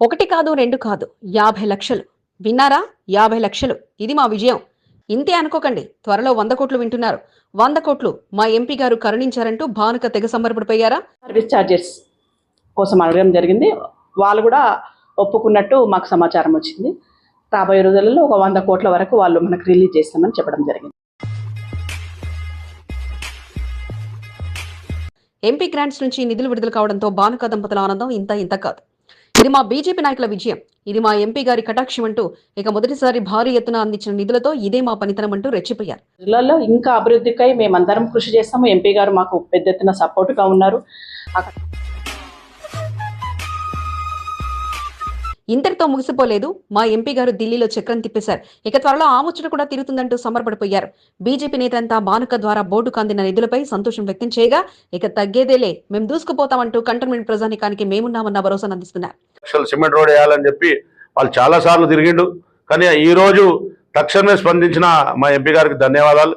ఒకటి కాదు రెండు కాదు యాభై లక్షలు. విన్నారా? యాభై లక్షలు. ఇది మా విజయం. ఇంతే అనుకోకండి. త్వరలో వంద కోట్లు వింటున్నారు. వంద కోట్లు మా ఎంపీ గారు కరుణించారంటూ భానుక తెగ సంబరపడిపోయారా? సర్వీస్ ఛార్జెస్ కోసం అడగడం జరిగింది. వాళ్ళు కూడా ఒప్పుకున్నట్టు మాకు సమాచారం వచ్చింది. రాబోయే రోజులలో ఒక వంద కోట్ల వరకు వాళ్ళు మనకు రిలీజ్ చేస్తామని చెప్పడం జరిగింది. ఎంపీ గ్రాంట్స్ నుంచి నిధులు విడుదల కావడంతో భానుక దంపతుల ఆనందం ఇంత ఇంత కాదు. ఇది మా బీజేపీ నాయకుల విజయం. ఇది మా ఎంపీ గారి కటాక్షం అంటూ ఇక మొదటిసారి భారీ ఎత్తున అందించిన నిధులతో ఇదే మా పనితనం అంటూ రెచ్చిపోయారు. జిల్లాలో ఇంకా అభివృద్ధికై మేమందరం కృషి చేస్తాము. ఎంపీ గారు మాకు పెద్ద ఎత్తున సపోర్ట్గా ఉన్నారు. ఇంతటితో ముగిసిపోలేదు. మా ఎంపీ గారు ఢిల్లీలో చక్రం తిప్పేశారు. ఇక త్వరలో ఆ ముచ్చట కూడా తిరుగుతుందంటూ సమర్పడిపోయారు బీజేపీ నేతంతా బానుక ద్వారా బోర్డుకు అందిన నిధులపై సంతోషం వ్యక్తం చేయగా ఇక తగ్గేదేలే. మేము దూసుకుపోతామంటూ కంటోన్మెంట్ ప్రజానికానికి మేమున్నామన్న భరోసాను అందిస్తున్నారు. సిమెంట్ రోడ్ వేయాలని చెప్పి వాళ్ళు చాలా సార్లు తిరిగిండు. కానీ ఈ రోజు తక్షణమే స్పందించిన మా ఎంపీ గారికి ధన్యవాదాలు.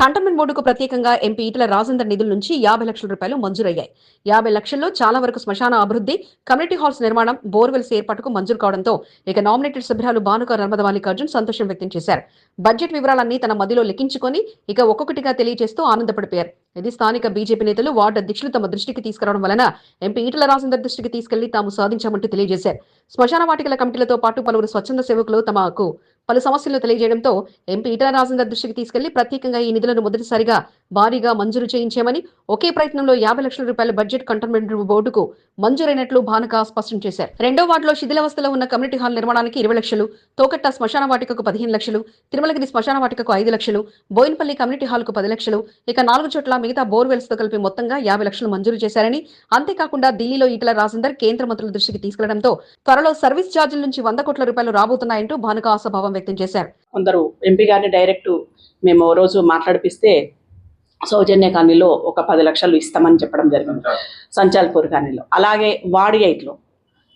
కంటోన్మెంట్ బోర్డుకు ప్రత్యేకంగా ఎంపీ ఈటల రాజేందర్ నిధుల నుంచి యాభై లక్షల రూపాయలు మంజూరయ్యాయి. యాభై లక్షల్లో చాలా వరకు శ్మశాన అభివృద్ధి కమ్యూనిటీ హాల్స్ నిర్మాణం బోర్వెల్స్ ఏర్పాటుకు మంజూరు కావడంతో ఇక నామినేటెడ్ సభ్యురాలు భానుక నర్మద మల్లికార్జున్ సంతోషం వ్యక్తం చేశారు. బడ్జెట్ వివరాలన్నీ తన మదిలో లెక్కించుకొని ఇక ఒక్కొక్కటిగా తెలియజేస్తూ ఆనందపడిపోయారు. ఇది స్థానిక బీజేపీ నేతలు వార్డు అధ్యక్షులు తమ దృష్టికి తీసుకురావడం వలన ఎంపీ ఈటల రాజేందర్ దృష్టికి తీసుకెళ్ళి తాము సాధించామంటూ తెలియజేశారు. శ్మశాన వాటికల కమిటీలతో పాటు పలువురు స్వచ్ఛంద సేవకులు తమకు పలు సమస్యలు తెలియజేయడంతో ఎంపీ ఈటల రాజేందర్ దృష్టికి తీసుకెళ్ళి ప్రత్యేకంగా ఈ నిధులను మొదటిసారిగా భారీగా మంజూరు చేయించామని ఒకే ప్రయత్నంలో యాభై లక్షల రూపాయల బడ్జెట్ కంటోన్మెంట్ బోర్డుకు మంజూరైనట్లు భానుక స్పష్టం చేశారు. రెండో వార్డులో శిథిలావస్థలో ఉన్న కమ్యూనిటీ హాల్ నిర్మాణానికి ఇరవై లక్షలు తోకట్ట శ్మశాన వాటికకు పదిహేను లక్షలు తిరుమలగిరి శ్మశాన వాటికకు ఐదు లక్షలు బోయినపల్లి కమ్యూనిటీ హాల్కు పది లక్షలు ఇక నాలుగు చోట్ల మిగతా బోర్వెల్స్తో కలిపి మొత్తంగా యాభై లక్షలు మంజూరు చేశారని అంతేకాకుండా ఢిల్లీలో ఈటల రాజేందర్ కేంద్ర మంత్రుల దృష్టికి తీసుకెళ్ళడంతో త్వరలో సర్వీస్ ఛార్జీల నుంచి వంద కోట్ల రూపాయలు రాబోతున్నాయంటూ భానుక ఆశాభావం వ్యక్తం చేశారు. కొందరు ఎంపీ గారిని డైరెక్ట్ మేము రోజు మాట్లాడిపిస్తే సౌజన్య కాలనీలో ఒక పది లక్షలు ఇస్తామని చెప్పడం జరిగింది. సంచాల్పూర్ కాలనీలో. అలాగే వాడి ఎయిట్లో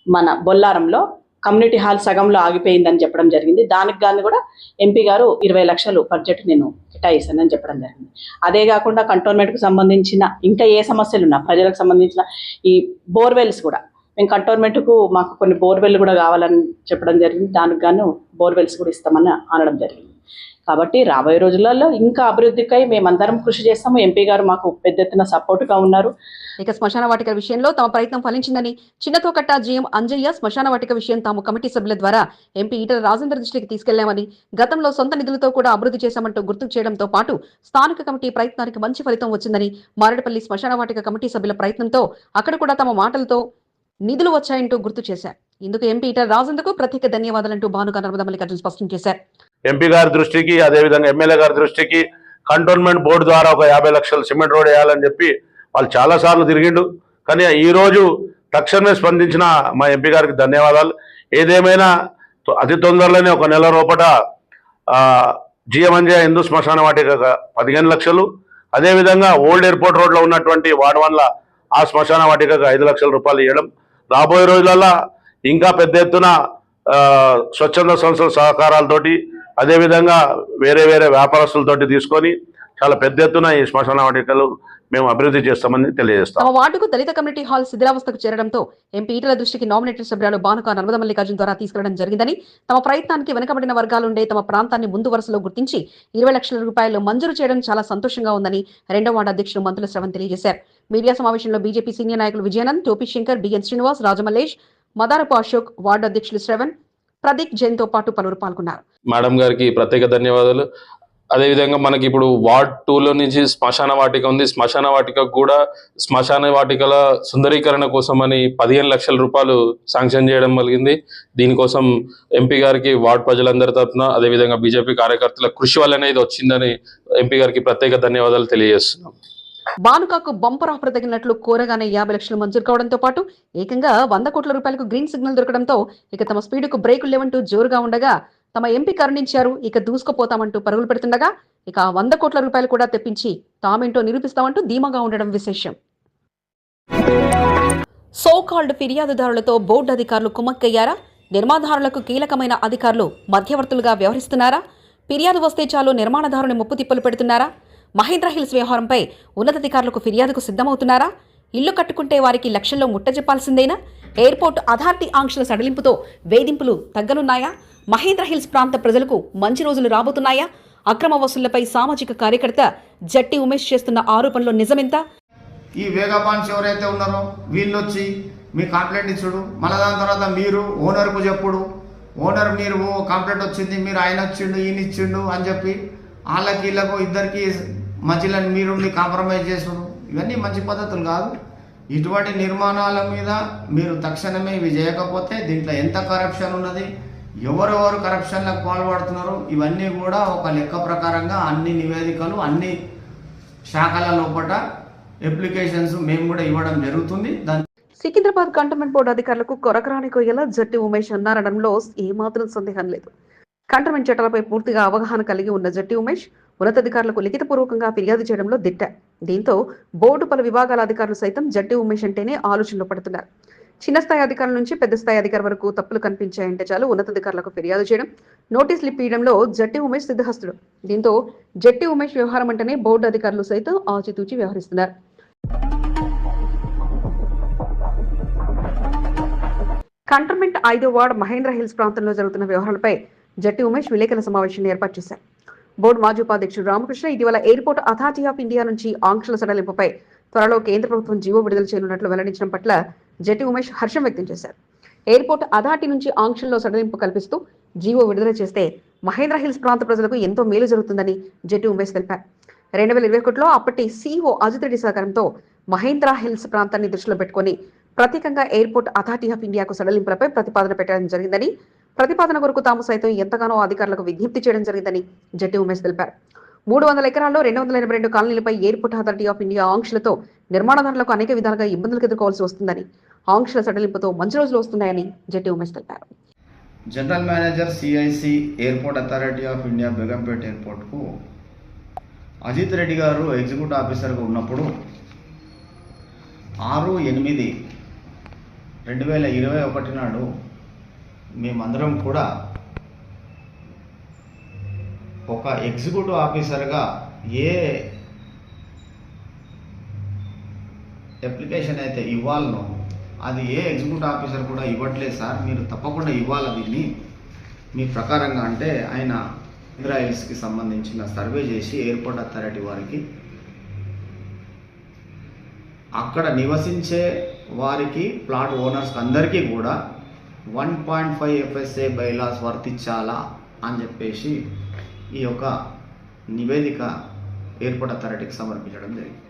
మన బొల్లారంలో కమ్యూనిటీ హాల్ సగంలో ఆగిపోయిందని చెప్పడం జరిగింది. దానికి గాను కూడా ఎంపీ గారు ఇరవై లక్షలు బడ్జెట్ నేను కేటాయిస్తానని చెప్పడం జరిగింది. అదే కాకుండా కంటోన్మెంట్కు సంబంధించిన ఇంకా ఏ సమస్యలు ఉన్నా ప్రజలకు సంబంధించిన ఈ బోర్వెల్స్ కూడా మేము కంటోన్మెంట్కు మాకు కొన్ని బోర్వెల్ కూడా కావాలని చెప్పడం జరిగింది. దానికి గాను బోర్వెల్స్ కూడా ఇస్తామని అనడం జరిగింది. కాబట్టి రాబోయే రోజులలో ఇంకా అభివృద్ధికై మేమందరం కృషి చేస్తాము. ఎంపీ గారు మాకు పెద్ద ఎత్తున సపోర్ట్గా ఉన్నారు. ఇక శ్మశాన వాటిక విషయంలో తమ ప్రయత్నం ఫలించిందని చిన్నతోకట్ట జీఎం అంజయ్య శ్మశాన వాటిక విషయం తాము కమిటీ సభ్యుల ద్వారా ఎంపీ ఈటల రాజేంద్ర దృష్టికి తీసుకెళ్ళామని గతంలో సొంత నిధులతో కూడా అభివృద్ధి చేశామంటూ గుర్తు చేయడంతో పాటు స్థానిక కమిటీ ప్రయత్నానికి మంచి ఫలితం వచ్చిందని మారేడుపల్లి శ్మశాన వాటిక కమిటీ సభ్యుల ప్రయత్నంతో అక్కడ కూడా తమ మాటలతో నిధులు వచ్చాయంటూ గుర్తు చేశారు. ఇందుకు ఎంపీ ఈటల రాజేందర్కు ప్రత్యేక ధన్యవాదాలంటూ భానుగా నర్మదా మల్లికార్జున స్పష్టం చేశారు. ఎంపీ గారి దృష్టికి అదేవిధంగా ఎమ్మెల్యే గారి దృష్టికి కంటోన్మెంట్ బోర్డు ద్వారా ఒక యాభై లక్షలు సిమెంట్ రోడ్ వేయాలని చెప్పి వాళ్ళు చాలా సార్లు తిరిగిండు. కానీ ఈరోజు తక్షణమే స్పందించిన మా ఎంపీ గారికి ధన్యవాదాలు. ఏదేమైనా తొ- అతి తొందరలోనే ఒక నెల లోపల జిఎంఎన్జే హిందూ శ్మశాన వాటిక ఒక పదిహేను లక్షలు. అదేవిధంగా ఓల్డ్ ఎయిర్పోర్ట్ రోడ్లో ఉన్నటువంటి వాడవన్ల ఆ శ్మశాన వాటికకు ఐదు లక్షల రూపాయలు ఇవ్వడం. రాబోయే రోజులలో ఇంకా పెద్ద ఎత్తున స్వచ్ఛంద సంస్థల సహకారాలతోటి అదేవిధంగా వేరే వేరే వ్యాపారస్తులతోటి తీసుకొని చాలా పెద్ద ఎత్తున ఈ శ్మశాన వాటికలు మేము అభివృద్ధి చేస్తామని తెలియజేస్తాం. తమ వార్డుకు దళిత కమ్యూనిటీ హాల్ శిథిరావస్థకు చేరడంతో ఎంపీ ఈటల దృష్టికి నామినేటెడ్ సభ్యురాలు బానుక నర్మద మల్లికార్జున ద్వారా తీసుకెళ్ళడం జరిగిందని తమ ప్రయత్నానికి వెనుకబడిన వర్గాలుండే తమ ప్రాంతాన్ని ముందు వరుసలో గుర్తించి ఇరవై లక్షల రూపాయలు మంజూరు చేయడం చాలా సంతోషంగా ఉందని రెండో వార్డు అధ్యక్షులు మంత్రుల శ్రవణ్ తెలియజేశారు. మీడియా సమావేశంలో బీజేపీ సీనియర్ నాయకులు విజయనంద్ టోపీ శంకర్ బిఎన్ శ్రీనివాస్ రాజమల్లేష్ మదారపు అశోక్ వార్డు అధ్యక్షులు శ్రవణ్ ప్రదీప్ జైన్తో పాటు పలువురు పాల్గొన్నారు. మేడం గారికి ప్రత్యేక ధన్యవాదాలు. అదేవిధంగా మనకి ఇప్పుడు వార్డ్ టూలో నుంచి శ్మశాన వాటిక ఉంది. శ్మశాన వాటిక కూడా శ్మశాన వాటికల సుందరీకరణ కోసం అని పదిహేను లక్షల రూపాయలు శాంక్షన్ చేయడం కలిగింది దీనికోసం ఎంపీ గారికి వార్డ్ ప్రజలందరి తరఫున అదేవిధంగా బీజేపీ కార్యకర్తల కృషి వల్లనే ఇది వచ్చిందని ఎంపీ గారికి ప్రత్యేక ధన్యవాదాలు తెలియజేస్తున్నాం. బానుకాకు బంపర్ ఆఫర్ తగినట్లు కోరగానే యాభై లక్షలు మంజూరు కావడంతో పాటు ఏకంగా వంద కోట్ల రూపాయలకు గ్రీన్ సిగ్నల్ దొరకడంతో ఇక తమ స్పీడ్కు బ్రేకులు లేవంటూ జోరుగా ఉండగా తమ ఎంపీ కరుణించారు ఇక దూసుకుపోతామంటూ పరుగులు పెడుతుండగా ఇక వంద కోట్ల రూపాయలు కూడా తెప్పించి తామేంటో నిరూపిస్తామంటూ ధీమాగా ఉండడం విశేషం. సో కాల్డ్ ఫిర్యాదుదారులతో బోర్డు అధికారులు కుమ్మక్కయ్యారా? నిర్మాణదారులకు కీలకమైన అధికారులు మధ్యవర్తులుగా వ్యవహరిస్తున్నారా? ఫిర్యాదు వస్తే చాలు నిర్మాణదారుని ముప్పు తిప్పలు పెడుతున్నారా? మహేంద్ర హిల్స్ వ్యవహారంపై ఉన్నతాధికారులకు ఫిర్యాదుకు సిద్ధమవుతున్నారా? ఇల్లు కట్టుకుంటే వారికి లక్షల్లో ముట్టజెప్పాల్సిందేనా? ఎయిర్పోర్ట్ అథారిటీ ఆంక్షల సడలింపుతో వేధింపులు తగ్గనున్నాయా? మహేంద్ర హిల్స్ ప్రాంత ప్రజలకు మంచి రోజులు రాబోతున్నాయా? అక్రమ వసూళ్ళపై సామాజిక కార్యకర్త జట్టి ఉమేష్ చేస్తున్న ఆరోపణలో నిజమెంత? ఈ వేగపాన్స్ ఎవరైతే ఉన్నారో వీళ్ళు వచ్చి మీ కంప్లైంట్ ఇచ్చుడు. మళ్ళీ దాని తర్వాత మీరు ఓనర్కు చెప్పుడు. ఓనర్ మీరు ఓ కంప్లైంట్ వచ్చింది మీరు ఆయన వచ్చిండు ఈయన ఇచ్చిండు అని చెప్పి వాళ్ళకి వీళ్ళకు ఇద్దరికి మధ్యలో మీరు కాంప్రమైజ్ చేసుడు. ఇవన్నీ మంచి పద్ధతులు కాదు. ఇటువంటి నిర్మాణాల మీద మీరు తక్షణమే ఇవి చేయకపోతే దీంట్లో ఎంత కరప్షన్ ఉన్నది? ఎవరెవరు కరప్షన్లకు పాల్పడుతున్నారు ఇవన్నీ కూడా ఒక లెక్క ప్రకారంగా అన్ని నివేదికలు అన్ని శాఖల లోపల అప్లికేషన్స్ మేము కూడా ఇవ్వడం జరుగుతుంది. దాని సికింద్రాబాద్ కంటోన్మెంట్ బోర్డు అధికారులకు కొరకరాని కొయ్యేలా జట్టి ఉమేష్ అన్నారనడంలో ఏమాత్రం సందేహం లేదు. కంటోన్మెంట్ చట్టాలపై పూర్తిగా అవగాహన కలిగి ఉన్న జట్టి ఉమేష్ ఉన్నతాధికారులకు లిఖితపూర్వకంగా ఫిర్యాదు చేయడంలో దిట్ట. దీంతో బోర్డు పలు విభాగాల అధికారులు సైతం జట్టి ఉమేష్ అంటేనే ఆలోచనలో పడుతున్నారు. చిన్న స్థాయి అధికారుల నుంచి పెద్ద స్థాయి అధికారి వరకు తప్పులు కనిపించాయంటే చాలు ఉన్నతాధికారులకు ఫిర్యాదు చేయడం. నోటీసులు ఇప్పించడంలో జట్టి ఉమేష్ సిద్ధహస్తుడు. దీంతో జట్టి ఉమేష్ వ్యవహారం అంటేనే బోర్డు అధికారులు సైతం ఆచితూచి వ్యవహరిస్తున్నారు. కంటర్మెంట్ ఐదో వార్డ్ మహేంద్ర హిల్స్ ప్రాంతంలో జరుగుతున్న వ్యవహారాలపై జట్టి ఉమేష్ విలేకరుల సమావేశాన్ని ఏర్పాటు చేశారు. బోర్డు మాజీ ఉపాధ్యక్షుడు రామకృష్ణ ఇటీవల ఎయిర్పోర్ట్ అథారిటీ ఆఫ్ ఇండియా నుంచి ఆంక్షల సడలింపుపై త్వరలో కేంద్ర ప్రభుత్వం జీవో విడుదల చేయనున్నట్లు వెల్లడించడం పట్ల జెటి ఉమేష్ హర్షం వ్యక్తం చేశారు. ఎయిర్పోర్ట్ అథారిటీ నుంచి ఆంక్షల్లో సడలింపు కల్పిస్తూ జీవో విడుదల చేస్తే మహేంద్ర హిల్స్ ప్రాంత ప్రజలకు ఎంతో మేలు జరుగుతుందని జెటి ఉమేష్ తెలిపారు. రెండు వేల ఇరవై ఒకటిలో అప్పటి సీఈఓ అజిత్ రెడ్డి సహకారంతో మహేంద్ర హిల్స్ ప్రాంతాన్ని దృష్టిలో పెట్టుకొని ప్రత్యేకంగా ఎయిర్పోర్ట్ అథారిటీ ఆఫ్ ఇండియాకు సడలింపులపై ప్రతిపాదన పెట్టడం జరిగిందని ప్రతిపాదన కొరకు తాము సైతం ఎంతగానో అధికారులకు విజ్ఞప్తి చేయడం జరిగిందని జట్టి ఉమేష్ తెలిపారు. మూడు వందల ఎకరాల్లో రెండు వందల ఎనభై రెండు కాలనీలపై ఎయిర్పోర్ట్ అథారిటీ ఆఫ్ ఇండియా ఆంక్షలతో నిర్మాణదారులకు అనేక విధాలుగా ఇబ్బందులకు ఎదుర్కోవాల్సి వస్తుందని ఆంక్షల సడలింపుతో మంచి రోజులు వస్తున్నాయని జట్టి ఉమేష్ తెలిపారు. General manager CIC airport authority of India Begumpet ఎయిర్పోర్ట్కు Ajit Reddy గారు ఎగ్జిక్యూటివ్ ఆఫీసర్గా ఉన్నప్పుడు ఆరు ఎనిమిది రెండు వేల ఇరవై ఒకటి నాడు మేమందరం కూడా ఒక ఎగ్జిక్యూటివ్ ఆఫీసర్గా ఏ అప్లికేషన్ అయితే ఇవ్వాలనో అది ఏ ఎగ్జిక్యూటివ్ ఆఫీసర్ కూడా ఇవ్వట్లేదు సార్. మీరు తప్పకుండా ఇవ్వాలి దీన్ని. మీ ప్రకారంగా అంటే ఆయన ఇజ్రాయిల్స్కి సంబంధించిన సర్వే చేసి ఎయిర్పోర్ట్ అథారిటీ వారికి అక్కడ నివసించే వారికి ప్లాట్ ఓనర్స్ అందరికీ కూడా one point five FSA bylaws వర్తించాలా అని చెప్పేసి ఈ యొక్క నివేదిక ఎయిర్పోర్ట్ అథారిటీకి సమర్పించడం జరిగింది.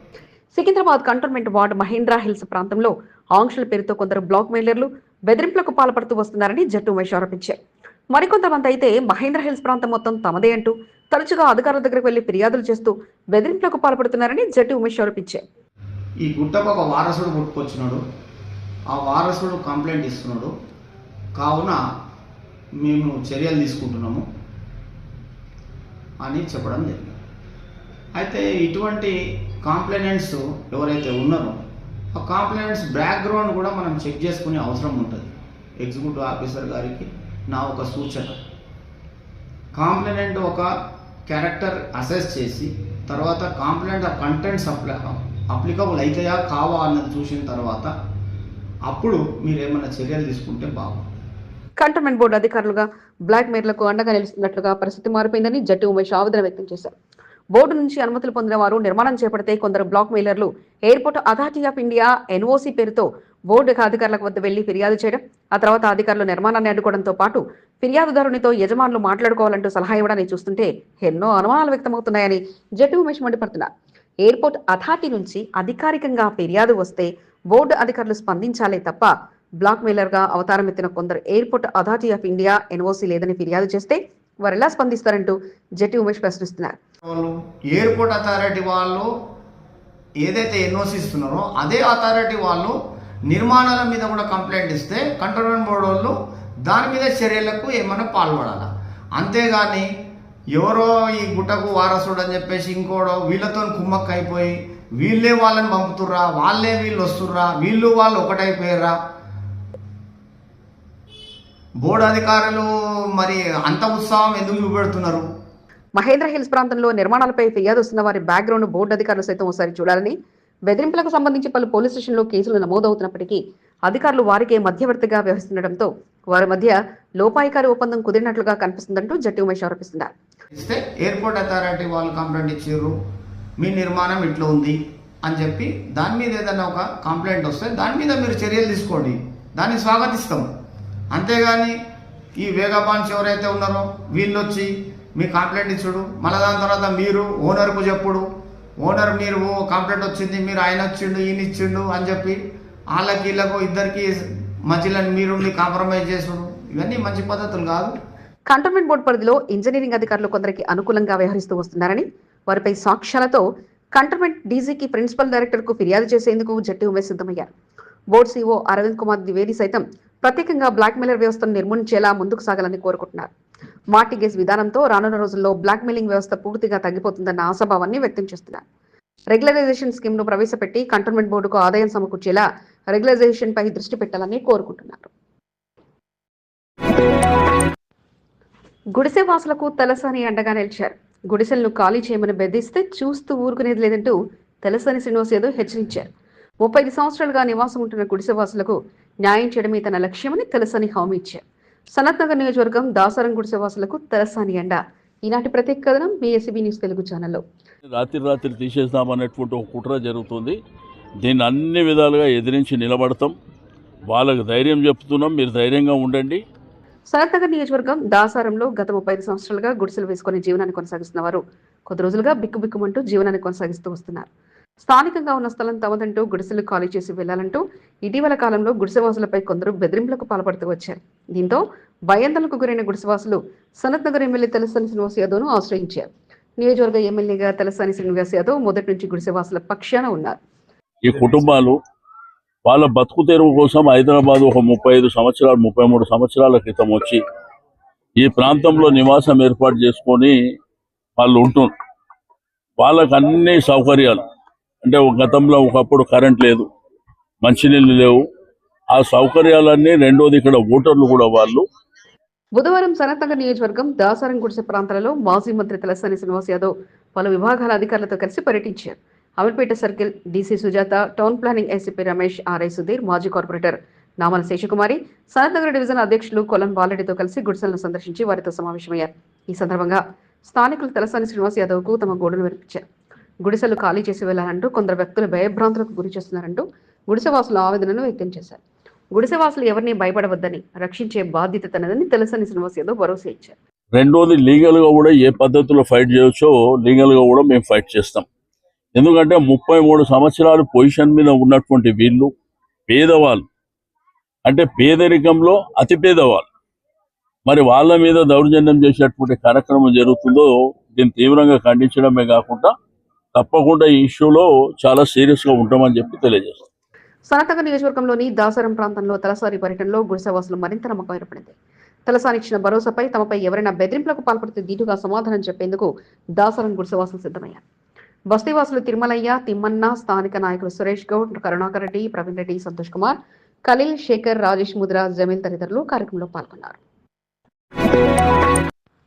Secunderabad cantonment ward Mahendra hills ప్రాంతంలో ఆంక్షల పేరుతో కొందరు బ్లాక్ మెయిలర్లు బెదిరింపులకు పాల్పడుతూ వస్తున్నారని జట్టు ఉమేష్ ఆరోపించారు. మరికొంతమంది అయితే మహేంద్ర హిల్స్ ప్రాంతం మొత్తం తమదే అంటూ తరచుగా అధికారుల దగ్గరకు వెళ్ళి ఫిర్యాదులు చేస్తూ బెదిరింపులకు పాల్పడుతున్నారని జట్టు ఉమేష్ ఆరోపించారు. ఈ గుట్టకు ఒక వారసుడు పుట్టుకొచ్చినాడు ఆ వారసుడు కంప్లైంట్ ఇస్తున్నాడు. కావున మేము చర్యలు తీసుకుంటున్నాము అని చెప్పడం జరిగింది. అయితే ఇటువంటి కాంప్లైనెంట్స్ ఎవరైతే ఉన్నారో ఆ కాంప్లైనెంట్స్ బ్యాక్గ్రౌండ్ కూడా మనం చెక్ చేసుకునే అవసరం ఉంటుంది. ఎగ్జిక్యూటివ్ ఆఫీసర్ గారికి నా ఒక సూచన. కాంప్లైంట్ ఒక క్యారెక్టర్ అసెస్ చేసి తర్వాత కాంప్లైంట్ ఆ కంటెంట్స్ అప్లై అప్లికబుల్ అవుతాయా కావా అన్నది చూసిన తర్వాత అప్పుడు మీరు ఏమైనా చర్యలు తీసుకుంటే బాగుంటుంది కంటోన్మెంట్ బోర్డు అధికారులుగా బ్లాక్ మెయిర్లకు అండగా నిలుస్తున్నట్లుగా పరిస్థితి మారిపోయిందని జట్టి ఉమేష్ ఆవేదన వ్యక్తం చేశారు. బోర్డు నుంచి అనుమతులు పొందిన వారు నిర్మాణం చేపడితే కొందరు black మెయిలర్లు. Airport authority of India NOC పేరుతో బోర్డు అధికారులకు వద్ద వెళ్ళి ఫిర్యాదు చేయడం ఆ తర్వాత అధికారులు నిర్మాణాన్ని అడ్డుకోవడంతో పాటు ఫిర్యాదుదారునితో యజమానులు మాట్లాడుకోవాలంటూ సలహా ఇవ్వడాన్ని చూస్తుంటే ఎన్నో అనుమానాలు వ్యక్తమవుతున్నాయని జట్టు ఉమేష్ మండిపడుతున్నారు. ఎయిర్పోర్ట్ అథారిటీ నుంచి అధికారికంగా ఫిర్యాదు వస్తే బోర్డు అధికారులు స్పందించాలే తప్ప బ్లాక్ మెయిలర్గా అవతారం ఎత్తిన కొందరు airport authority of India NOC లేదని ఫిర్యాదు చేస్తే వారు ఎలా స్పందిస్తారంటూ జట్టి ఉమేష్ ప్రశ్నిస్తున్నారు. వాళ్ళు ఎయిర్పోర్ట్ అథారిటీ వాళ్ళు ఏదైతే ఎన్ఓసి ఇస్తున్నారో అదే అథారిటీ వాళ్ళు నిర్మాణాల మీద కూడా కంప్లైంట్ ఇస్తే కంట్రోల్ బోర్డు వాళ్ళు దాని మీద చర్యలకు ఏమైనా పాల్పడాలా? అంతేగాని ఎవరో ఈ గుట్టకు వారసుడు అని చెప్పేసి ఇంకోడో వీళ్ళతో కుమ్మక్క అయిపోయి వీళ్ళే వాళ్ళని పంపుతుర్రా వాళ్ళే వీళ్ళు వస్తుర్రా వీళ్ళు వాళ్ళు ఒకటైపోయారా? బోర్డు అధికారులు మరి అంత ఉత్సాహం ఎందుకు చూపెడుతున్నారు? మహేంద్ర హిల్స్ ప్రాంతంలో నిర్మాణాలపై ఫిర్యాదు వస్తున్న వారి బ్యాక్గ్రౌండ్ బోర్డు అధికారులు సైతం ఒకసారి చూడాలని బెదిరింపులకు సంబంధించి పలు పోలీస్ స్టేషన్లో కేసులు నమోదవుతున్నప్పటికీ అధికారులు వారికే మధ్యవర్తిగా వ్యవహరిస్తుండటంతో వారి మధ్య లోపాయికారి ఒప్పందం కుదిరినట్లుగా కనిపిస్తుందంటూ జట్టి ఉమేష్ ఆరోపిస్తున్నారు. ఎయిర్పోర్ట్ అథారిటీ వాళ్ళు కంప్లైంట్ ఇచ్చారు మీ నిర్మాణం ఇట్లా ఉంది అని చెప్పి దాని మీద ఏదైనా ఒక కంప్లైంట్ వస్తే దాని మీద మీరు చర్యలు తీసుకోండి దాన్ని స్వాగతిస్తాం. అంతేగాని ఈ వేగపాన్స్ ఎవరైతే ఉన్నారో వీళ్ళు వచ్చి మీ కంప్లైంట్ ఇచ్చుడు. మళ్ళీ దాని తర్వాత మీరు ఓనర్కు చెప్పుడు. ఓనర్ మీరు కంప్లైంట్ వచ్చింది మీరు ఆయన వచ్చిండు ఈయన ఇచ్చిండు అని చెప్పి వాళ్ళకి వీళ్ళకు ఇద్దరికి మధ్యలో మీరు కాంప్రమైజ్ చేసుడు. ఇవన్నీ మంచి పద్ధతులు కాదు. కంటోన్మెంట్ బోర్డు పరిధిలో ఇంజనీరింగ్ అధికారులు కొందరికి అనుకూలంగా వ్యవహరిస్తూ వస్తున్నారని వారిపై సాక్ష్యాలతో కంటోన్మెంట్ డీజీకి ప్రిన్సిపల్ డైరెక్టర్కు ఫిర్యాదు చేసేందుకు జట్టి ఉమేష్ సిద్ధమయ్యారు బోర్డు సీఓ అరవింద్ కుమార్ ద్వివేది సైతం ప్రత్యేకంగా బ్లాక్ మెయిలర్ వ్యవస్థను నిర్మూలించేలా ముందుకు సాగాలని కోరుకుంటున్నారు. మార్టిగేజ్ విధానంతో రానున్న రోజుల్లో బ్లాక్ మెయిలింగ్ వ్యవస్థ పూర్తిగా తగ్గిపోతుందన్న ఆశాభావాన్ని వ్యక్తం చేస్తున్నారు. రెగ్యులరైజేషన్ స్కీమ్ను ప్రవేశపెట్టి కంటోన్మెంట్ బోర్డుకు ఆదాయం సమకూర్చేలా రెగ్యులరైజేషన్ పై దృష్టి పెట్టాలని కోరుకుంటున్నారు. గుడిసె వాసులకు తలసాని అండగా నిలిచారు. గుడిసెలను ఖాళీ చేయమని బెదిరిస్తే చూస్తూ ఊరుకునేది లేదంటూ తలసాని శ్రీనివాస్ యాదవ్ హెచ్చరించారు. ముప్పై ఐదు సంవత్సరాలుగా నివాసం ఉంటున్న గుడిసె వాసులకు న్యాయం చేయడమే తన లక్ష్యమని తలసాని హామీ ఇచ్చారు. సనత్ నగర్ నియోజకవర్గం దాసరం గుడిసె వాసులకు తలసాని అండ ఈనాటి ప్రత్యేక కథనం బీఎస్సీబీ న్యూస్ తెలుగు ఛానల్లో. రాత్రి రాత్రి తీసేస్తామన్నటువంటి ఒక కుట్ర జరుగుతుంది. దీన్ని అన్ని విధాలుగా ఎదిరించి నిలబడతాం. వాళ్ళకు ధైర్యం చెప్తున్నాం. మీరు ధైర్యంగా ఉండండి. సనత్ నగర్ నియోజకవర్గం దాసారంలో గత ముప్పై ఐదు సంవత్సరాలుగా గుడిసెలు వేసుకుని జీవనాన్ని కొనసాగిస్తున్న వారు. కొద్ది రోజులుగా బిక్కుబిక్కుమంటూ జీవనాన్ని కొనసాగిస్తూ వస్తున్నారు. స్థానికంగా ఉన్న స్థలం తమదంటూ గుడిసెలు ఖాళీ చేసి వెళ్ళాలంటూ ఇటీవల కాలంలో గుడిసెవాసులపై కొందరు బెదిరింపులకు పాల్పడుతూ వచ్చారు. దీంతో భయాందోళనకు గురైన గుడిసెవాసులు సనత్ నగర్ ఎమ్మెల్యే తలసాని శ్రీనివాస్ యాదవ్ను ఆశ్రయించారు. నియోజకవర్గ ఎమ్మెల్యేగా తలసాని శ్రీనివాస్ యాదవ్ మొదటి నుంచి గుడిసెవాసుల పక్షాన ఉన్నారు. ఈ కుటుంబాలు వాళ్ళ బతుకు తెరువు కోసం హైదరాబాద్ ఒక ముప్పై ఐదు సంవత్సరాలు ముప్పై మూడు సంవత్సరాల క్రితం వచ్చి ఈ ప్రాంతంలో నివాసం ఏర్పాటు చేసుకొని వాళ్ళు ఉంటున్నారు. వాళ్ళకు అన్ని సౌకర్యాలు అంటే ఒక గతంలో ఒకప్పుడు కరెంట్ లేదు మంచినీళ్ళు లేవు. ఆ సౌకర్యాలన్నీ రెండోది ఇక్కడ ఓటర్లు కూడా వాళ్ళు. బుధవారం సనత్నగర్ నియోజకవర్గం దాసారం గుడిసె ప్రాంతాలలో మాజీ మంత్రి తలసాని శ్రీనివాస్ యాదవ్ పలు విభాగాల అధికారులతో కలిసి పర్యటించారు. Amberpet circle DC Sujatha town planning ACP Ramesh RI Sudheer మాజీ కార్పొరేటర్ నామల శేషకుమారి సనత్నగర్ డివిజన్ అధ్యక్షులు కొలం బాలరెడ్డితో కలిసి గుడిసెలను సందర్శించి వారితో సమావేశమయ్యారు. ఈ సందర్భంగా స్థానికులు తలసాని శ్రీనివాస్ యాదవ్కు తమ గోడలు వినిపించారు గుడిసెలు ఖాళీ చేసి వెళ్ళాలంటూ కొందరు వ్యక్తులు భయభ్రాంతులకు గురి చేస్తున్నారంటూ గుడిసెవాసులు ఆవేదనను వ్యక్తం చేశారు. గుడిసెవాసులు ఎవరిని భయపడవద్దని రక్షించే బాధ్యత తనదని తలసాని శ్రీనివాస్ యాదవ్ భరోసా ఇచ్చారు. రెండోది లీగల్గా కూడా ఏ పద్ధతిలో ఫైట్ చేయొచ్చో లీగల్గా కూడా మేము ఫైట్ చేస్తాం. ఎందుకంటే ముప్పై మూడు సంవత్సరాలు పొజిషన్ మీద ఉన్నటువంటి వీళ్ళు పేదవాళ్ళు. అంటే పేదరికంలో అతి పేదవాళ్ళు. మరి వాళ్ళ మీద దౌర్జన్యం చేసేటువంటి కార్యక్రమం జరుగుతుందో దీన్ని తీవ్రంగా ఖండించడమే కాకుండా తప్పకుండా ఈ ఇష్యూలో చాలా సీరియస్గా ఉంటామని చెప్పి తెలియజేస్తాం. సనతగ నియోజకవర్గంలోని దాసరం ప్రాంతంలో తలసారి పర్యటనలో గుడిసెవాసులు మరింత నమ్మకం ఏర్పడింది. తలసాని ఇచ్చిన భరోసాపై తమపై ఎవరైనా బెదిరింపులకు పాల్పడితే దీటుగా సమాధానం చెప్పేందుకు దాసరం గుడిసెవాసులు సిద్ధమయ్యారు. బస్తీవాసులు తిరుమలయ్య తిమ్మన్న స్థానిక నాయకులు సురేష్ గౌడ్ కరుణాకర్ రెడ్డి ప్రవీణ్ రెడ్డి సంతోష్ కుమార్ ఖలీల్ శేఖర్ రాజేష్ ముద్రా జమీల్ తదితరులు కార్యక్రమంలో పాల్గొన్నారు.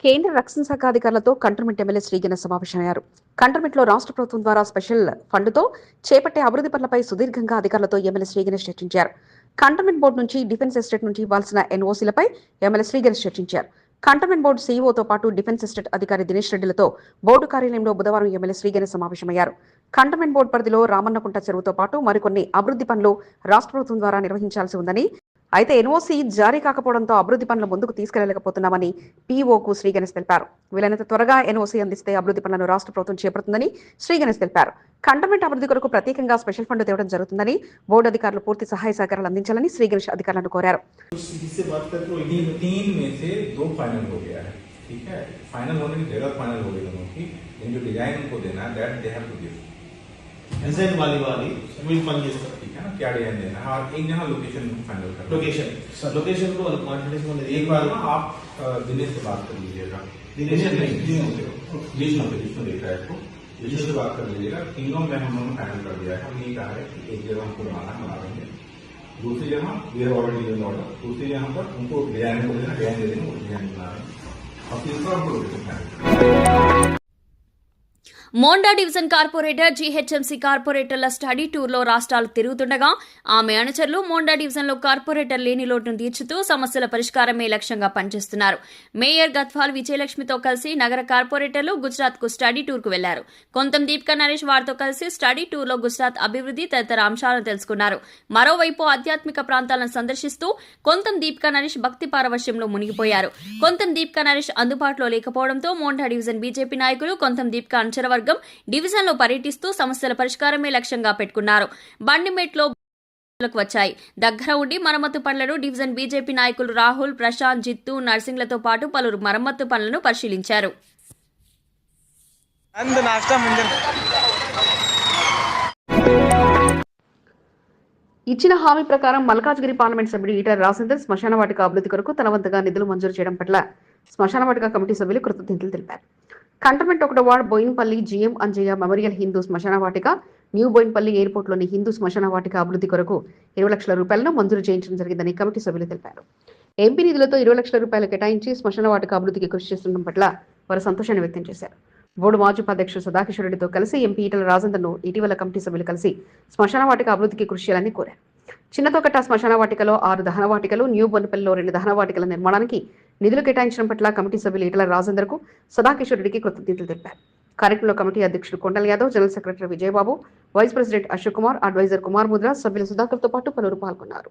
కేంద్ర రక్షణ శాఖ అధికారులతో కంటర్మెంట్ ఎమ్మెల్యే శ్రీజన సమావేశమయ్యారు. కంటర్మెంట్లో రాష్ట్ర ప్రభుత్వం ద్వారా స్పెషల్ ఫండ్తో చేపట్టే అభివృద్ధి పనులపై సుదీర్ఘంగా అధికారులతో ఎమ్మెల్యే శ్రీగణేష్ చర్చించారు. కంటర్మెంట్ బోర్డు నుంచి డిఫెన్స్ ఎస్టేట్ నుంచి ఇవ్వాల్సిన ఎన్ఓసీలపై ఎమ్మెల్యే శ్రీగణేష్ చర్చించారు. కంటోన్మెంట్ బోర్డు సీఈఓతో పాటు డిఫెన్స్ ఎస్టేట్ అధికారి దినేష్ రెడ్డిలతో బోర్డు కార్యాలయంలో బుధవారం ఎమ్మెల్యే శ్రీగణేష్ సమావేశమయ్యారు. కంటోన్మెంట్ బోర్డు పరిధిలో రామన్నకుంట చెరువుతో పాటు మరికొన్ని అభివృద్ధి పనులు రాష్ట్ర ప్రభుత్వం ద్వారా నిర్వహించాల్సి ఉందని అయితే ఎన్ఓసీ జారీ కాకపోవడంతో అభివృద్ధి పనులు ముందుకు తీసుకెళ్లలేకపోతున్నామని పీఓకు శ్రీగణేష్ తెలిపారు వీలైనంత త్వరగా ఎన్ఓసీ అందిస్తే అభివృద్ధి పనులను రాష్ట్ర ప్రభుత్వం చేపడుతుందని శ్రీగణేష్ తెలిపారు కంటోన్మెంట్ అభివృద్ధి కొరకు ప్రత్యేకంగా స్పెషల్ ఫండ్ తేవడం జరుగుతుందని బోర్డు అధికారులు పూర్తి సహాయ సహకారాలు అందించాలని శ్రీగణేష్ అధికారులను కోరారు से बात करके वो तीन तीन में से दो फाइनल हो गया है ठीक है फाइनल होने की जगह फाइनल हो गई दोनों की लेकिन जो डिजाइन उनको देना है that they have to give agent वाली वाली विल फंगस ठीक है ना? क्या डिज़ाइन देना है? और एक जगह लोकेशन फाइनल करना लोकेशन लोकेशन को कॉन्फिडेंस में एक बार आप दिनेश से बात कर लीजिएगा। दिनेश दिनेश जिसमें देख है आपको जिनेश से बात कर लीजिएगा। तीनों में हम लोगों फाइनल कर दिया है। हम ये कहा है कि एक जगह हमको बनाना बना देंगे। दूसरी जगह वी ऑलरेडी ऑर्डर दूसरी जगह पर उनको डिज़ाइन को देना डिज़ाइन दे देंगे डिज़ाइन बना रहे हैं। और तीसरा మోండా డివిజన్ కార్పొరేటర్ జీహెచ్ఎంసీ కార్పొరేటర్ల స్టడీ టూర్లో రాష్ట్రాలు తిరుగుతుండగా ఆమె అనుచరులు మోండా డివిజన్లో కార్పొరేటర్ లేని లోటును తీర్చుతూ సమస్యల పరిష్కారమే లక్ష్యంగా పనిచేస్తున్నారు. మేయర్ గత్వాల్ విజయలక్ష్మితో కలిసి నగర కార్పొరేటర్లు గుజరాత్కు స్టడీ టూర్కు వెళ్ళారు. కొంతం దీపికా నరేష్ వారితో కలిసి స్టడీ టూర్లో గుజరాత్ అభివృద్ధి తదితర అంశాలను తెలుసుకున్నారు. మరోవైపు ఆధ్యాత్మిక ప్రాంతాలను సందర్శిస్తూ కొంతం దీపికా నరేష్ భక్తి పారవశ్యంలో మునిగిపోయారు. కొంతం దీపికా నరేష్ అందుబాటులో లేకపోవడంతో మోండా డివిజన్ బీజేపీ నాయకులు కొంతం దీపికా అనుచర వర్గం డివిజన్లో పర్యటిస్తూ సమస్యల పరిష్కారమే లక్ష్యంగా పెట్టుకున్నారు. బండిమేట్లో వచ్చాయి. దగ్గర ఉండి మరమ్మతు పనులను డివిజన్ బీజేపీ నాయకులు రాహుల్ ప్రశాంత్ జిత్తు నర్సింగ్లతో పాటు పలువురు మరమ్మతు పనులను పరిశీలించారు. ఇచ్చిన హామీ ప్రకారం మల్కాజ్గిరి పార్లమెంట్ సభ్యుడు ఈటల రాజేందర్ శ్మశాన వాటిక అభివృద్ధి కొరకు తన వంతుగా నిధులు మంజూరు చేయడం పట్ల శ్మశాన వాటిక కమిటీ సభ్యులు కృతజ్ఞతలు తెలిపారు. కంటమెంట్ ఒకటో ward Bowenpally GM Anjaiah memorial Hindu శ్మశాన వాటిక న్యూ బోయిన్పల్లి ఎయిర్పోర్ట్లోని హిందూ శ్మశాన వాటిక అభివృద్ధి కొరకు ఇరవై లక్షల రూపాయలను మంజూరు చేయించడం జరిగిందని కమిటీ సభ్యులు తెలిపారు. ఎంపీ నిధులతో ఇరవై లక్షల రూపాయలు కేటాయించి శ్మశాన వాటిక అభివృద్ధికి కృషి చేస్తుండడం పట్ల వారు సంతోషాన్ని వ్యక్తం చేశారు. బోర్డు మాజీ ఉపాధ్యక్షుడు సదాకిషోర్ రెడ్డితో కలిసి ఎంపీ ఈటల రాజేందర్ను ఇటీవల కమిటీ సభ్యులు కలిసి శ్మశాన వాటిక అభివృద్ధికి కృషి చేయాలని కోరారు. చిన్నతోకట్ట శ్మశాన వాటికలో ఆరు దహన వాటికలు న్యూ బొన్పల్లిలో రెండు దహన వాటికల నిర్మాణానికి నిధులు కేటాయించడం పట్ల కమిటీ సభ్యులు ఈటల రాజేందర్కు సదాకిషోర్ రెడ్డికి కృతజ్ఞతలు తెలిపారు. కార్యక్రమంలో కమిటీ అధ్యక్షుడు Kondala Yadav general secretary Vijayababu vice president Ashok Kumar adviser Kumar Mudra సభ్యులు సుధాకర్తో పాటు పలువురు పాల్గొన్నారు.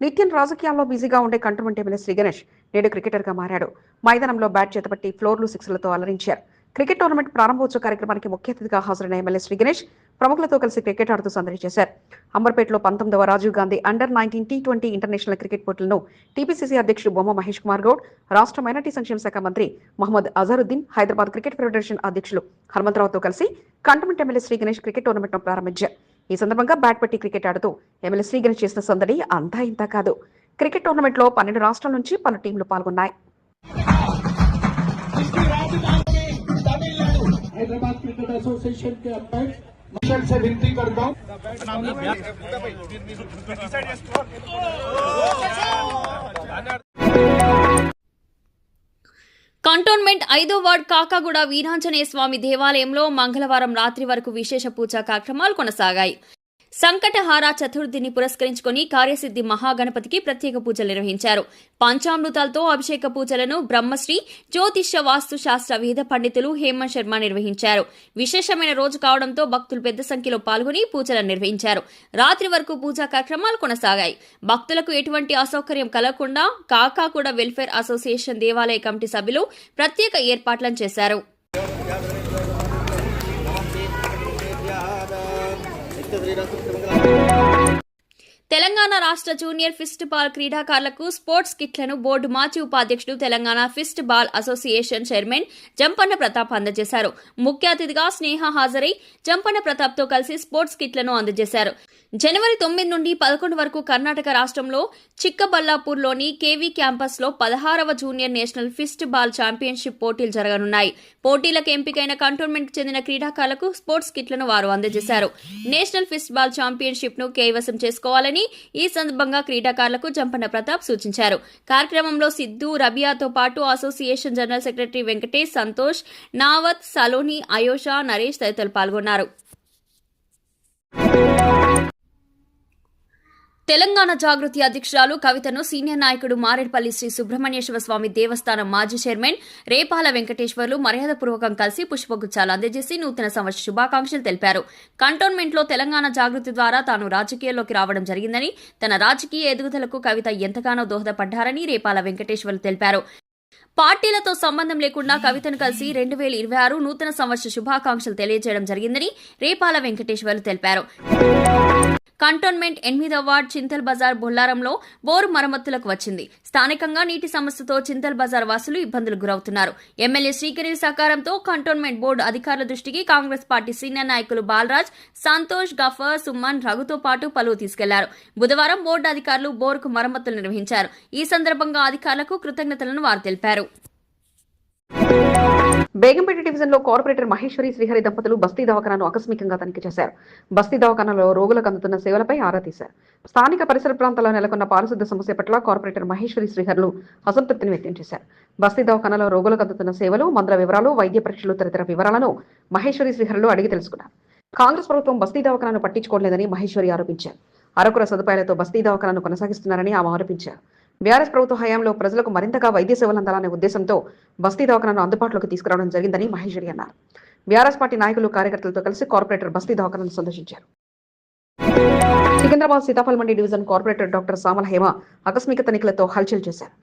నిత్యం రాజకీయాల్లో బిజీగా ఉండే కంటమంటే ఎమ్మెల్యే శ్రీ గణేష్ నేడు క్రికెటర్గా మారాడు. మైదానంలో బ్యాట్ చేతపట్టి ఫ్లోర్లు సిక్స్లతో అలరించారు. క్రికెట్ టోర్నమెంట్ ప్రారంభోత్సవ కార్యక్రమానికి ముఖ్య అతిథిగా హాజరైన ఎమ్మెల్యే శ్రీ గణేష్ ప్రముఖులతో కలిసి క్రికెట్ ఆడుతూ సందడి చేశారు అంబర్పేటలో పంతొమ్మిదవ Rajiv Gandhi under nineteen T twenty international cricket పోటీలను టీపీసీసీ అధ్యక్షుడు బొమ్మ మహేష్ కుమార్ గౌడ్ రాష్ట్ర మైనార్టీ సంక్షేమ శాఖ మంత్రి మహమ్మద్ అజరుద్దీన్ హైదరాబాద్ క్రికెట్ ఫెడరేషన్ అధ్యక్షులు హనుమంతరావుతో కలిసి cantonment MLA Sri Ganesh cricket tournament ప్రారంభించారు. ఈ సందర్భంగా బ్యాట్ పట్టి క్రికెట్ ఆడుతూ ఎమ్మెల్యే శ్రీ గణేష్ చేసిన సందడి అంతా ఇంతా కాదు. క్రికెట్ టోర్నమెంట్లో పన్నెండు రాష్ట్రాల నుంచి పలు టీంలు పాల్గొన్నాయి. एसोसिएशन के अंपायर मिशन से विनती करता हूँ కంటోన్మెంట్ ఐదో వార్డ్ కాకాగూడ వీరాంజనేయ స్వామి దేవాలయంలో మంగళవారం రాత్రి వరకు విశేష పూజా కార్యక్రమాలు కొనసాగాయి సంకటహార చతుర్థిని పురస్కరించుకొని కార్యసిద్ధి మహాగణపతికి ప్రత్యేక పూజలు నిర్వహించారు. పంచామృతాలతో అభిషేక పూజలను బ్రహ్మశ్రీ జ్యోతిష్య వాస్తు శాస్త్ర వేద పండితులు హేమంత్ శర్మ నిర్వహించారు. విశేషమైన రోజు కావడంతో భక్తులు పెద్ద సంఖ్యలో పాల్గొని పూజలను నిర్వహించారు. రాత్రి వరకు పూజా కార్యక్రమాలు కొనసాగాయి. భక్తులకు ఎటువంటి అసౌకర్యం కలగకుండా కాకాగూడ వెల్ఫేర్ అసోసియేషన్ దేవాలయ కమిటీ సభ్యులు ప్రత్యేక ఏర్పాట్లను చేశారు. dari Ratu తెలంగాణ రాష్ట్ర జూనియర్ ఫిస్ట్ బాల్ క్రీడాకారులకు స్పోర్ట్స్ కిట్లను బోర్డు మాజీ ఉపాధ్యక్షుడు Telangana fist ball association chairman Jampanna Pratap అందజేశారు. ముఖ్య అతిథిగా స్నేహ హాజరై జంపన్న ప్రతాప్తో కలిసి స్పోర్ట్స్ కిట్లను అందజేశారు. జనవరి తొమ్మిది నుండి పదకొండు వరకు కర్ణాటక రాష్ట్రంలో చిక్కబల్లాపూర్లోని కేవీ క్యాంపస్లో పదహారవ junior national fist ball championship పోటీలు జరగనున్నాయి. పోటీలకు ఎంపికైన కంటోన్మెంట్ చెందిన క్రీడాకారులకు స్పోర్ట్స్ కిట్లను వారు అందజేశారు. నేషనల్ ఫిస్ట్ బాల్ ఛాంపియన్షిప్ను కైవసం చేసుకోవాలని ఈ సందర్భంగా క్రీడాకారులకు జంపన్న ప్రతాప్ సూచించారు. కార్యక్రమంలో సిద్ధు రబియాతో పాటు association general secretary Venkatesh Santosh Navath Saloni Ayosha Naresh తదితరులు పాల్గొన్నారు. తెలంగాణ జాగృతి అధ్యక్షురాలు కవితను సీనియర్ నాయకుడు మారేడుపల్లి శ్రీ సుబ్రహ్మణ్యేశ్వర స్వామి దేవస్థానం మాజీ చైర్మన్ రేపాల వెంకటేశ్వర్లు మర్యాదపూర్వకం కలిసి పుష్పగుచ్చాలు అందజేసి నూతన సంవత్సర శుభాకాంక్షలు తెలిపారు. కంటోన్మెంట్లో తెలంగాణ జాగృతి ద్వారా తాను రాజకీయాల్లోకి రావడం జరిగిందని తన రాజకీయ ఎదుగుదలకు కవిత ఎంతగానో దోహదపడ్డారని రేపాల వెంకటేశ్వర్లు తెలిపారు. పార్టీలతో సంబంధం లేకుండా కవితను కలిసి రెండు వేల ఇరవై ఆరు నూతన సంవత్సర శుభాకాంక్షలు తెలియజేయడం జరిగిందని రేపాల వెంకటేశ్వర్లు తెలిపారు. కంటోన్మెంట్ ఎనిమిదవ వార్డ్ చింతల్ బజార్ బొల్లారంలో బోరు మరమ్మతులకు వచ్చింది. స్థానికంగా నీటి సమస్యతో చింతల్ బజార్ వాసులు ఇబ్బందులకు గురవుతున్నారు. ఎమ్మెల్యే శ్రీకరి సహకారంతో కంటోన్మెంట్ బోర్డు అధికారుల దృష్టికి కాంగ్రెస్ పార్టీ సీనియర్ నాయకులు బాలరాజ్ సంతోష్ గఫర్ సుమన్ రఘుతో పాటు పలువు తీసుకెళ్ళారు. బుధవారం బోర్డు అధికారులు బోరుకు మరమ్మతులు నిర్వహించారు. ఈ సందర్భంగా అధికారులకు కృతజ్ఞతలను వారు తెలిపారు. బేగంపేట డివిజన్లో కార్పొరేటర్ మహేశ్వరి శ్రీహరి దంపతులు బస్తీ దవాఖానాను ఆకస్మికంగా తనిఖీ చేశారు. బస్తీ దవాఖానాలో రోగులకు అందుతున్న సేవలపై ఆరా తీశారు. స్థానిక పరిసర ప్రాంతాల్లో నెలకొన్న పారిశుద్ధ్య సమస్య పట్ల కార్పొరేటర్ మహేశ్వరి శ్రీహర్లు అసంతృప్తిని వ్యక్తం చేశారు. బస్తీ దవాఖానాలో రోగులకు అందుతున్న సేవలు మందుల వివరాలు వైద్య పరీక్షలు తదితర వివరాలను మహేశ్వరి శ్రీహర్లు అడిగి తెలుసుకున్నారు. కాంగ్రెస్ ప్రభుత్వం బస్తీ దవాఖానాను పట్టించుకోలేదని మహేశ్వరి ఆరోపించారు. అరకుర సదుపాయాలతో బస్తీ దవాఖానాను కొనసాగిస్తున్నారని ఆమె ఆరోపించారు. బీఆర్ఎస్ ప్రభుత్వ హయాంలో ప్రజలకు మరింతగా వైద్య సేవలు అందాలనే ఉద్దేశంతో బస్తీ దవాఖానాను అందుబాటులోకి తీసుకురావడం జరిగిందని మహేశ్వరి అన్నారు. బీఆర్ఎస్ పార్టీ నాయకులు కార్యకర్తలతో కలిసి కార్పొరేటర్ బస్తీ దవాఖానాను సందర్శించారు. Secunderabad Sitaphal Mandi division corporator doctor Samala Hema ఆకస్మిక తనిఖీలతో హల్చల్ చేశారు.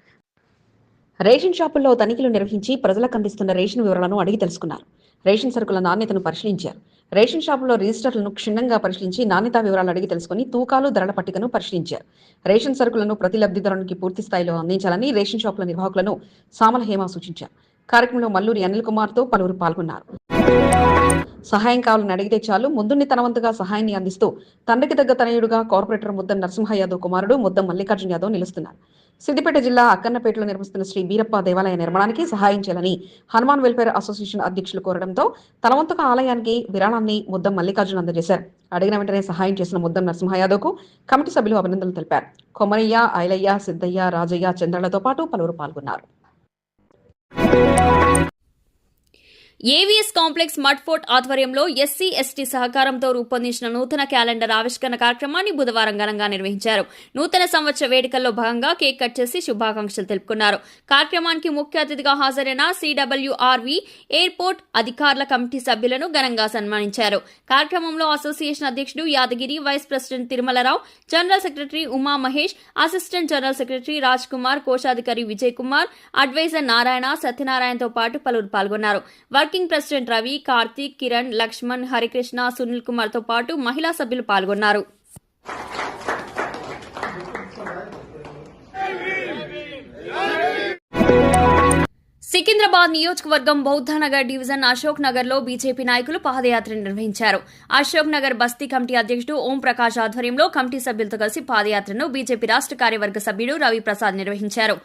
రేషన్ షాపుల్లో తనిఖీలు నిర్వహించి ప్రజలకు అందిస్తున్న రేషన్ వివరాలను అడిగి తెలుసుకున్నారు. రేషన్ సరుకుల నాణ్యతను పరిశీలించారు. రేషన్ షాపుల్లో రిజిస్టర్లను క్షుణ్ణంగా పరిశీలించి నాణ్యతా వివరాలు అడిగి తెలుసుకుని తూకాలు ధరల పట్టికను పరిశీలించారు. రేషన్ సరుకులను ప్రతి లబ్ధిదారునికి పూర్తి స్థాయిలో అందించాలని రేషన్ షాపుల నిర్వాహకులను సామల హేమ సూచించారు. కార్యక్రమంలో మల్లూరి అనిల్ కుమార్తో పలువురు పాల్గొన్నారు. సహాయం కావాలని అడిగితే చాలు ముందుని తనవంతుగా సహాయాన్ని అందిస్తూ తండ్రికి తగ్గ తనయుడుగా కార్పొరేటర్ ముద్దం నరసింహ యాదవ్ కుమారుడు ముద్దం మల్లికార్జున యాదవ్ నిలుస్తున్నారు. సిద్దిపేట జిల్లా అక్కన్నపేటలో నిర్మిస్తున్న శ్రీ బీరప్ప దేవాలయ నిర్మాణానికి సహాయం చేయాలని హనుమాన్ వెల్ఫేర్ అసోసియేషన్ అధ్యక్షులు కోరడంతో తలవంతుక ఆలయానికి విరాళాన్ని ముద్దం మల్లికార్జున అందజేశారు. అడిగిన వెంటనే సహాయం చేసిన ముద్దం నరసింహయాదవ్కు కమిటీ సభ్యులు అభినందనలు తెలిపారు. కొమరయ్య ఐలయ్య సిద్దయ్య రాజయ్య చంద్రలతో పాటు పలువురు పాల్గొన్నారు. ఏవీఎస్ కాంప్లెక్స్ మడ్ ఫోర్ట్ ఆధ్వర్యంలో ఎస్సీ ఎస్టీ సహకారంతో రూపొందించిన నూతన క్యాలెండర్ ఆవిష్కరణ కార్యక్రమాన్ని బుధవారం ఘనంగా నిర్వహించారు. నూతన సంవత్సర వేడుకల్లో భాగంగా కేక్ కట్ చేసి శుభాకాంక్షలు తెలుపుకున్నారు. కార్యక్రమానికి ముఖ్య అతిథిగా హాజరైన సిడబ్ల్యూఆర్వి ఎయిర్పోర్ట్ అధికారుల కమిటీ సభ్యులను ఘనంగా సన్మానించారు. కార్యక్రమంలో అసోసియేషన్ అధ్యక్షుడు Yadagiri vice president Tirumalarao general secretary Uma Mahesh assistant general secretary Raj Kumar కోశాధికారి విజయ్ కుమార్ అడ్వైజర్ నారాయణ సత్యనారాయణతో పాటు పలువురు పాల్గొన్నారు. వర్కింగ్ ప్రెసిడెంట్ రవి కార్తీక్ కిరణ్ లక్ష్మణ్ హరికృష్ణ సునీల్ కుమార్తో పాటు మహిళా సభ్యులు పాల్గొన్నారు. సికింద్రాబాద్ నియోజకవర్గం బౌద్ధనగర్ డివిజన్ అశోక్ నగర్లో బీజేపీ నాయకులు పాదయాత్ర నిర్వహించారు. అశోక్ నగర్ బస్తీ కమిటీ అధ్యక్షుడు ఓం ప్రకాష్ ఆధ్వర్యంలో కమిటీ సభ్యులతో కలిసి పాదయాత్రను బీజేపీ రాష్ట్ర కార్యవర్గ సభ్యుడు రవి ప్రసాద్ నిర్వహించారు.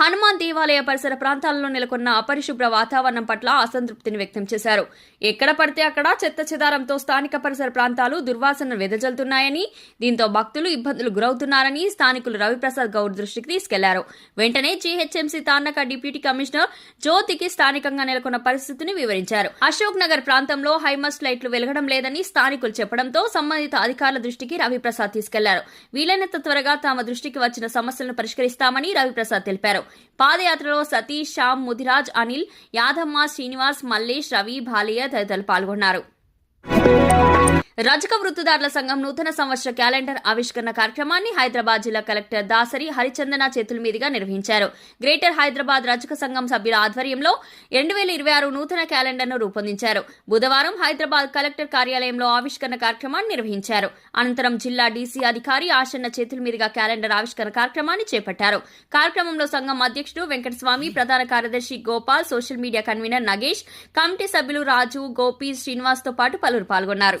హనుమాన్ దేవాలయ పరిసర ప్రాంతాలలో నెలకొన్న అపరిశుభ్ర వాతావరణం పట్ల అసంతృప్తిని వ్యక్తం చేశారు. ఎక్కడ పడితే అక్కడ చెత్త చెదారంతో స్థానిక పరిసర ప్రాంతాలు దుర్వాసన వెదజల్లుతున్నాయని దీంతో భక్తులు ఇబ్బందులు గురవుతున్నారని స్థానికులు రవిప్రసాద్ గౌడ్ దృష్టికి తీసుకెళ్ళారు. వెంటనే జీహెచ్ఎంసీ తాన్నక డిప్యూటీ కమిషనర్ జ్యోతికి స్థానికంగా నెలకొన్న పరిస్థితిని వివరించారు. అశోక్ నగర్ ప్రాంతంలో హైమస్ట్ లైట్లు వెలగడం లేదని స్థానికులు చెప్పడంతో సంబంధిత అధికారుల దృష్టికి రవిప్రసాద్ తీసుకెళ్ళారు. వీలైనంత త్వరగా తమ దృష్టికి వచ్చిన సమస్యలను పరిష్కరిస్తామని రవిప్రసాద్ తెలిపారు. పాదయాత్రలో సతీష్ శ్యామ్ ముదిరాజ్ అనిల్ యాదమ్మ శ్రీనివాస్ మల్లేష్ రవి భాలియా తదితరులు పాల్గొన్నారు. రజక వృత్తిదారుల సంఘం నూతన సంవత్సర క్యాలెండర్ ఆవిష్కరణ కార్యక్రమాన్ని హైదరాబాద్ జిల్లా కలెక్టర్ దాసరి హరిచందన చేతుల మీదుగా నిర్వహించారు. గ్రేటర్ హైదరాబాద్ రజక సంఘం సభ్యుల ఆధ్వర్యంలో రెండు వేల ఇరవై ఆరు నూతన క్యాలెండర్ను రూపొందించారు. బుధవారం హైదరాబాద్ కలెక్టర్ కార్యాలయంలో ఆవిష్కరణ కార్యక్రమాన్ని నిర్వహించారు. అనంతరం జిల్లా డీసీ అధికారి ఆశన్న చేతుల మీదుగా క్యాలెండర్ ఆవిష్కరణ కార్యక్రమాన్ని చేపట్టారు. కార్యక్రమంలో సంఘం అధ్యక్షుడు వెంకటస్వామి ప్రధాన కార్యదర్శి Gopal social media convener Nagesh committee సభ్యులు రాజు గోపి శ్రీనివాస్తో పాటు పలువురు పాల్గొన్నారు.